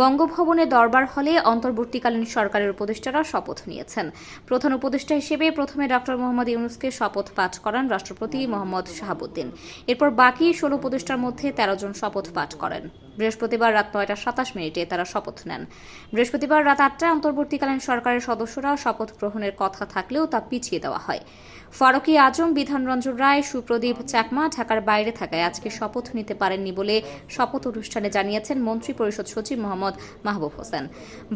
বঙ্গভবনে দরবার হলে অন্তর্বর্তীকালীন সরকারের উপদেষ্টারা শপথ নিয়েছেন। প্রধান উপদেষ্টা হিসেবে প্রথমে ডক্টর মোহাম্মদ ইউনুসকে শপথ পাঠ করান রাষ্ট্রপতি মোহাম্মদ শাহাবুদ্দিন। এরপর বাকি ষোলো উপদেষ্টার মধ্যে তেরো জন শপথ পাঠ করেন। বৃহস্পতিবার রাত নয়টা সাতাশ মিনিটে তারা শপথ নেন। বৃহস্পতিবার রাত আটটায় অন্তর্বর্তীকালীন সরকারের সদস্যরা শপথ গ্রহণের কথা থাকলেও তা পিছিয়ে দেওয়া হয়। ফারুকি আজম বিধানরঞ্জন রায়, সুপ্রদীপ চাকমা ঢাকার বাইরে থাকায় আজকে শপথ নিতে পারেননি বলে শপথ অনুষ্ঠানে জানিয়েছেন মন্ত্রী পরিষদ সচিব মোহাম্মদ মাহবুব হোসেন।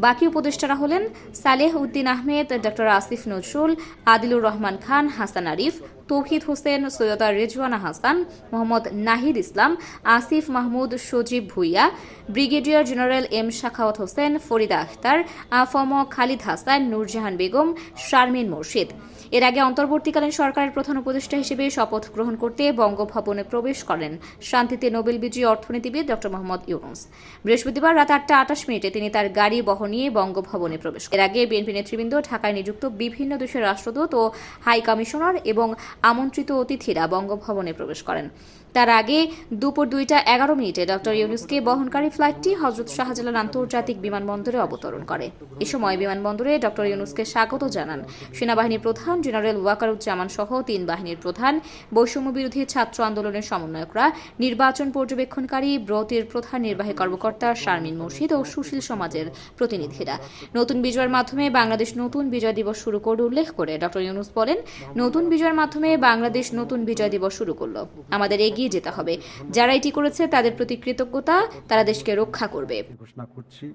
বাকি উপদেষ্টারা হলেন Saleh Uddin Ahmed, doctor Asif Nazrul, Adilur Rahman Khan, Hasan Arif, Touhid Hossain, Syeda Rizwana Hasan, Mohammad Nahid Islam, Asif Mahmud, Sajib Bhuiyan brigadier general M Sakhawat Hossain, Farida Akhtar AFM Khalid Hasan, Nurjahan Begum, Sharmin Murshid. এর আগে অন্তর্বর্তীকালীন সরকারের প্রধান উপদেষ্টা হিসেবে শপথ গ্রহণ করতে বঙ্গভবনে প্রবেশ করেন। শান্তিতে নোবেল বিজয়ী অর্থনীতিবিদ ড মোহাম্মদ ইউনুস। বৃহস্পতিবার রাত আটটা আটাশ মিনিটে তিনি তার গাড়ি বহন নিয়ে বঙ্গভবনে প্রবেশ। এর আগে বিএনপি নেতৃবৃন্দ ঢাকায় নিযুক্ত বিভিন্ন দেশের রাষ্ট্রদূত ও হাই কমিশনার এবং আমন্ত্রিত অতিথিরা বঙ্গভবনে প্রবেশ করেন। তার আগে দুপুর দুইটা এগারো মিনিটে ডক্টর ইউনুসকে বহনকারী ফ্লাইটটি হজরত শাহজালাল আন্তর্জাতিক বিমানবন্দরে অবতরণ করে। এ সময় বিমানবন্দরে ডক্টর ইউনুসকে স্বাগত জানান সেনাবাহিনী প্রধান জেনারেল ওয়াকারুজ্জামান সহ তিন বাহিনীর প্রধান। বৈষম্য বিরোধী ছাত্র আন্দোলনের সমন্বয়করা নির্বাচন পর্যবেক্ষণকারী ব্রতের প্রধান নির্বাহী কর্মকর্তা শারমিন মুর্শিদ ও সুশীল সমাজের প্রতিনিধিরা। নতুন বিজয়ের মাধ্যমে বাংলাদেশ নতুন বিজয় দিবস শুরু করে উল্লেখ করে ডক্টর ইউনুস বলেন নতুন বিজয়ের মাধ্যমে বাংলাদেশ নতুন বিজয় দিবস শুরু করল। আমাদের এগিয়ে যেতে হবে। যারা এটি করেছে তাদের প্রতি কৃতজ্ঞতা তারা দেশকে রক্ষা করবে। ঘোষণা করছি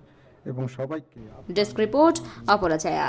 এবং সবাইকে ডেস্ক রিপোর্ট অপরাজয়া।